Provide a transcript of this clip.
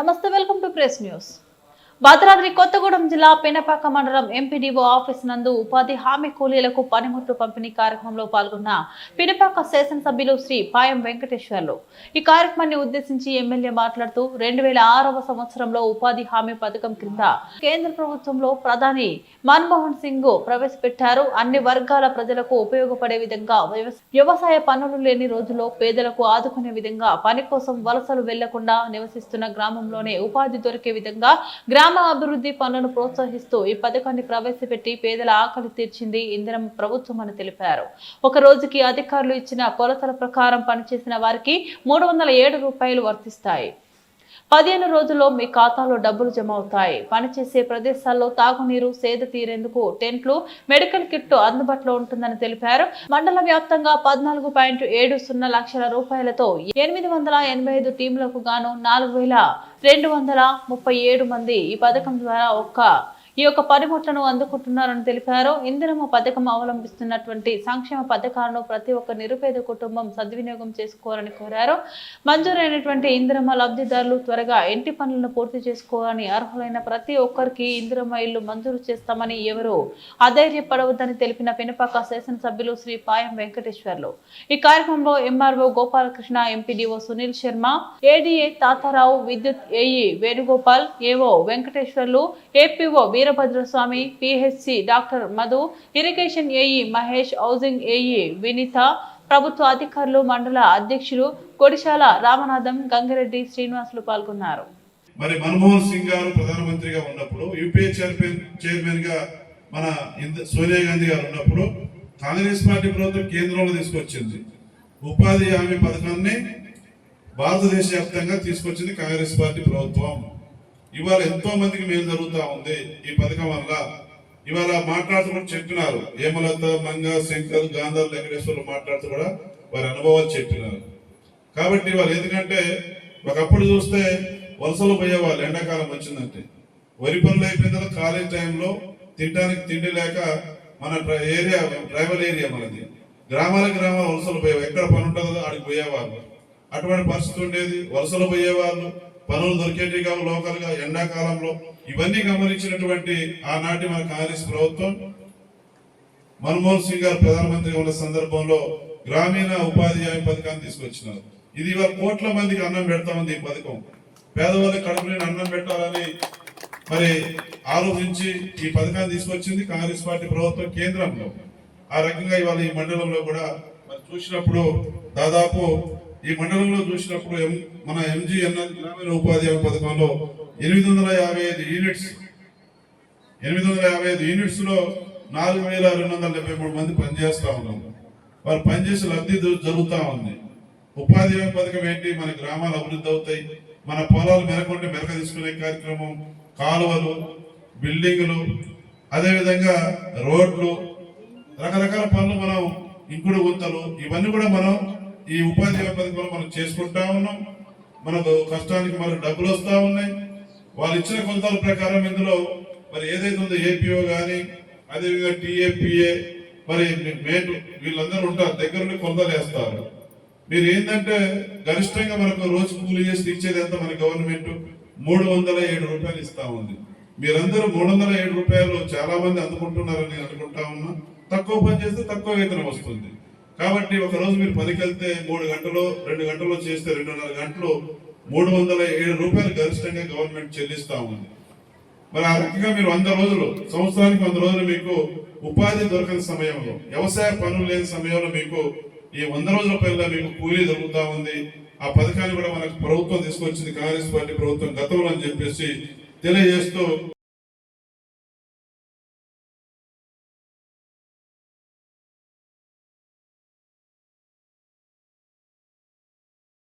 నమస్తే welcome to press news Bhadradri Kothagudem జిల్లా పెనపాక మండలం ఎంపీడీఓ ఆఫీస్ నందు ఉపాధి హామీ కూలీలకు పనిముట్లు పంపిణీ కార్యక్రమంలో పాల్గొన్న పినపాక శాసనసభ్యులు శ్రీ పాయం వెంకటేశ్వర్లు. ఈ కార్యక్రమాన్ని ఉద్దేశించి ఎమ్మెల్యే మాట్లాడుతూ రెండు వేల ఆరవ సంవత్సరంలో ఉపాధి హామీ పథకం క్రింద కేంద్ర ప్రభుత్వంలో ప్రధాని మన్మోహన్ సింగ్ ప్రవేశపెట్టారు. అన్ని వర్గాల ప్రజలకు ఉపయోగపడే విధంగా వ్యవసాయ పనులు లేని రోజుల్లో పేదలకు ఆదుకునే విధంగా పని కోసం వలసలు వెళ్ళకుండా నివసిస్తున్న గ్రామంలోనే ఉపాధి దొరికే విధంగా గ్రామ అభివృద్ధి పనులను ప్రోత్సహిస్తూ ఈ పథకాన్ని ప్రవేశపెట్టి పేదల ఆకలి తీర్చింది ఇందిరమ్మ ప్రభుత్వం అని తెలిపారు. ఒక రోజుకి అధికారులు ఇచ్చిన కొలతల ప్రకారం పనిచేసిన వారికి మూడు వందల ఏడు రూపాయలు వర్తిస్తాయి. పదిహేను రోజుల్లో మీ ఖాతాలో డబ్బులు జమ అవుతాయి. పనిచేసే ప్రదేశాల్లో తాగునీరు సేద తీరేందుకు టెంట్లు మెడికల్ కిట్ అందుబాటులో ఉంటుందని తెలిపారు. మండల వ్యాప్తంగా పద్నాలుగు పాయింట్ ఏడు సున్నా లక్షల రూపాయలతో ఎనిమిది వందల ఎనభై ఐదు టీంలకు గాను నాలుగు వేల రెండు వందల ముప్పై ఏడు మంది ఈ పథకం ద్వారా ఒక్క ఈ యొక్క పనిముట్లను అందుకుంటున్నారని తెలిపారు. ఇందిరమ్మ పథకం అవలంబిస్తున్నటువంటి సంక్షేమ పథకాలను ప్రతి ఒక్క నిరుపేద కుటుంబం సద్వినియోగం చేసుకోవాలని కోరారు. మంజూరైనటువంటి ఇందిరమ్మ లబ్ధిదారులు త్వరగా ఇంటి పనులను పూర్తి చేసుకోవాలని అర్హులైన ప్రతి ఒక్కరికి ఇందిరమ్మ ఇల్లు మంజూరు చేస్తామని ఎవరు అధైర్యపడవద్దని తెలిపిన పినపాక శాసనసభ్యులు శ్రీ పాయం వెంకటేశ్వర్లు. ఈ కార్యక్రమంలో MRO Gopalakrishna MPDO Sunil Sharma ADA Tatarao విద్యుత్ AE Venugopal AO Venkateswarlu APO Veerabhadraswamy PHC doctor Madhu irrigation AE Mahesh housing AE Vineetha ప్రభుత్వ అధికారులు మండల అధ్యక్షులు కొడిశాల రామనాథం గంగిరెడ్డి శ్రీనివాసులు పాల్గొన్నారు. మరి మన్మోహన్ సింగ్ గారు ప్రధానమంత్రిగా ఉన్నప్పుడు యూపీఏ చైర్మన్ చైర్మన్గా మన సోనియా గాంధీ గారు ఉన్నప్పుడు కాంగ్రెస్ పార్టీ ప్రభుత్వం కేంద్రంలో తీసుకొచ్చింది. ఉపాధి హామీ పథకాన్ని భారతదేశ వ్యాప్తంగా తీసుకొచ్చింది కాంగ్రెస్ పార్టీ ప్రభుత్వం. ఇవాళ ఎంతో మందికి మేలు జరుగుతూ ఉంది ఈ పథకం వల్ల. ఇవాళ మాట్లాడుతూ చెప్పినారు. హేమలత మంగ శంకర్ గాంధర్ వెంకటేశ్వర్లు మాట్లాడుతూ కూడా వారి అనుభవాలు చెప్పినారు. కాబట్టి వాళ్ళు ఎందుకంటే ఒకప్పుడు చూస్తే వలసలు పోయేవాళ్ళు ఎండాకాలం వచ్చిందంటే. వరి పనులు అయిపోయిన తర్వాత కాలేజ్ టైంలో తినడానికి తిండి లేక మన ఏరియా ట్రైబల్ ఏరియా మనది. గ్రామాల గ్రామాల వలసలు పోయేవాళ్ళు. ఎక్కడ పని ఉంటుందో ఆడికి పోయేవాళ్ళు. అటువంటి పరిస్థితి ఉండేది. వలసలు పోయేవాళ్ళు. పనులు దొరికేటిగా లోకల్గా. లోకల్గా ఎండాకాలంలో ఇవన్నీ గమనించినటువంటి ఆనాటి మన కాంగ్రెస్ ప్రభుత్వం మన్మోహన్ సింగ్ గారు ప్రధానమంత్రిగా ఉన్న సందర్భంలో గ్రామీణ ఉపాధి హామీ పథకాన్ని తీసుకొచ్చినారు. ఇది ఇవాళ కోట్ల మందికి అన్నం పెడతా ఉంది ఈ పథకం. పేదవాళ్ళకి కడుపు అన్నం పెట్టాలని మరి ఆలోచించి ఈ పథకాన్ని తీసుకొచ్చింది కాంగ్రెస్ పార్టీ ప్రభుత్వం కేంద్రంలో. ఆ రకంగా ఇవాళ ఈ మండలంలో కూడా మరి చూసినప్పుడు దాదాపు ఈ మండలంలో చూసినప్పుడు ఎం- మన ఎంజీఎన్ఎల్ గ్రామీణ ఉపాధి హామీ పథకంలో ఎనిమిది వందల యాభై ఐదు యూనిట్స్ ఎనిమిది వందల యాభై ఐదు యూనిట్స్లో నాలుగు వేల రెండు వందల డెబ్బై మూడు మంది పనిచేస్తూ ఉన్నారు వారు పనిచేసే లబ్ధి జరుగుతూ ఉంది. ఉపాధి హామీ పథకం ఏంటి? మన గ్రామాలు అభివృద్ధి అవుతాయి. మన పొలాలు మెరకుంటే మెరక తీసుకునే కార్యక్రమం కాలువలు బిల్డింగులు అదేవిధంగా రోడ్లు రకరకాల పనులు మనం ఇంకుడు గుంతలు ఇవన్నీ కూడా మనం ఈ ఉపాధి హామీ పథకంలో మనం చేసుకుంటా ఉన్నాం. మనకు కష్టానికి మనకు డబ్బులు వస్తూ ఉన్నాయి. వాళ్ళు ఇచ్చిన కొలతల ప్రకారం ఇందులో మరి ఏదైతే ఉందో ఏపీఓ కానీ అదేవిధంగా టీఏపీఏ మరి మేటు వీళ్ళందరూ ఉంటారు. దగ్గర నుండి కొలతలు వేస్తారు. మీరు ఏంటంటే గరిష్టంగా మనకు రోజు కూలి చేసి ఇచ్చేది ఎంత మన గవర్నమెంట్? మూడు వందల ఏడు రూపాయలు ఇస్తా ఉంది. మీరందరూ మూడు వందల ఏడు రూపాయలు చాలా మంది అందుకుంటున్నారని అనుకుంటా ఉన్నా. తక్కువ పని చేస్తే తక్కువ వేతనం వస్తుంది. కాబట్టి ఒక రోజు మీరు పదికెళ్తే వెళ్తే మూడు గంటలు రెండు గంటలు చేస్తే రెండున్నర గంటలు మూడు వందల ఏడు రూపాయలు గరిష్టంగా గవర్నమెంట్ చెల్లిస్తా ఉంది. మరి ఆ రకంగా మీరు వంద రోజులు సంవత్సరానికి వంద రోజులు మీకు ఉపాధి దొరకని సమయంలో వ్యవసాయ పనులు లేని సమయంలో మీకు ఈ వంద రోజుల పైన మీకు కూలీ దొరుకుతా ఉంది. ఆ పథకాన్ని కూడా మనకు ప్రభుత్వం తీసుకొచ్చింది కాంగ్రెస్ పార్టీ ప్రభుత్వం గతంలో అని చెప్పేసి తెలియజేస్తూ